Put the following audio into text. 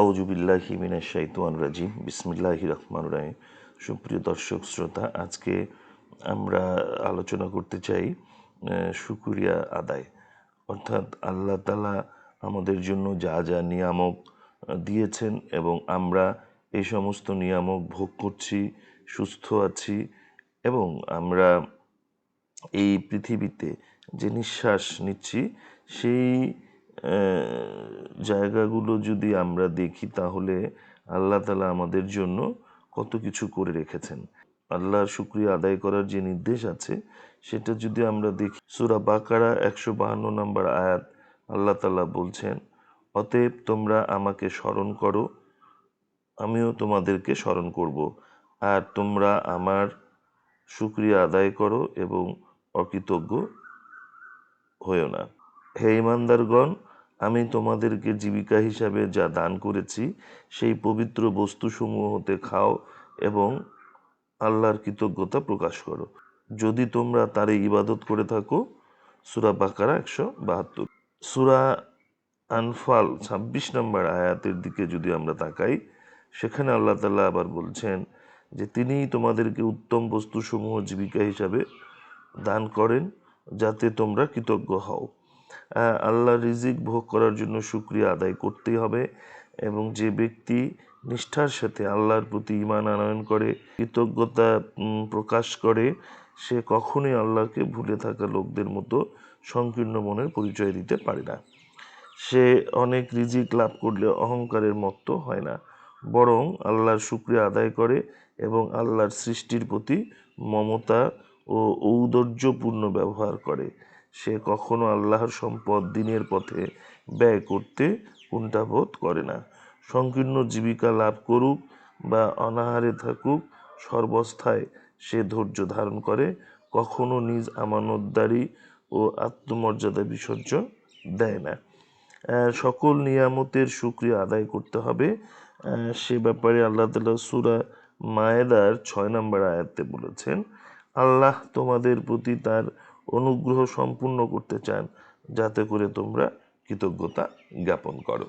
আউজুবিল্লাহি মিনাশ শাইতান রাজিম। বিসমিল্লাহি রহমান রাহিম। সুপ্রিয় দর্শক, শ্রোতা, আজকে আমরা আলোচনা করতে চাই শুকরিয়া আদায়। অর্থাৎ আল্লাহ তালা আমাদের জন্য যা যা নিয়ামক দিয়েছেন এবং আমরা এই সমস্ত নিয়ামক ভোগ করছি, সুস্থ আছি এবং আমরা এই পৃথিবীতে যে নিঃশ্বাস নিচ্ছি, সেই জায়গাগুলো যদি আমরা দেখি, তাহলে আল্লাহ তালা আমাদের জন্য কত কিছু করে রেখেছেন। আল্লাহর শুক্রিয়া আদায় করার যে নির্দেশ আছে, সেটা যদি আমরা দেখি, সুরা বাকারা একশো বাহান্ন নম্বর আয়াত, আল্লাহ তালা বলছেন, অতএব তোমরা আমাকে স্মরণ করো, আমিও তোমাদেরকে স্মরণ করব। আর তোমরা আমার শুক্রিয়া আদায় করো এবং অকৃতজ্ঞ হয়েও না। হে ইমানদারগণ আমি তোমাদেরকে জীবিকা হিসাবে যা দান করেছি, সেই পবিত্র বস্তুসমূহ হতে খাও এবং আল্লাহর কৃতজ্ঞতা প্রকাশ করো। যদি তোমরা তারে ইবাদত করে থাকো, সুরা বাকারা একশো বাহাত্তর। সুরা আনফাল ছাব্বিশ নম্বর আয়াতের দিকে যদি আমরা তাকাই, সেখানে আল্লাহ তাল্লাহ আবার বলছেন যে, তিনিই তোমাদেরকে উত্তম বস্তুসমূহ জীবিকা হিসাবে দান করেন যাতে তোমরা কৃতজ্ঞ হও। আল্লাহ রিজিক ভোগ করার জন্য শুক্রিয়া আদায় করতেই হবে এবং যে ব্যক্তি নিষ্ঠার সাথে আল্লাহর প্রতি ইমান আনয়ন করে, কৃতজ্ঞতা প্রকাশ করে, সে কখনোই আল্লাহকে ভুলে থাকা লোকদের মতো সংকীর্ণ মনের পরিচয় দিতে পারে না। সে অনেক রিজিক লাভ করলে অহংকারের মতো হয় না। বরং আল্লাহর শুক্রিয়া আদায় করে এবং আল্লাহর সৃষ্টির প্রতি মমতা ও ঔদার্যপূর্ণ ব্যবহার করে। সে কখনো আল্লাহর সম্পদ দিনের পথে ব্যয় করতে কুণ্ঠাবোধ করে না। সংকীর্ণ জীবিকা লাভ করুক বা অনাহারে থাকুক, সর্বস্থায় সে ধৈর্য ধারণ করে, কখনো নিজ আমানতদারি ও আত্মমর্যাদা বিসর্জন দেয় না। সকল নিয়ামতের সুক্রিয়া আদায় করতে হবে। সে ব্যাপারে আল্লাহ তালা সুরা মায়েদার ছয় নম্বর আয়াতে বলেছেন, আল্লাহ তোমাদের প্রতি তার অনুগ্রহ সম্পূর্ণ করতে চান যাতে করে তোমরা কৃতজ্ঞতা জ্ঞাপন করো।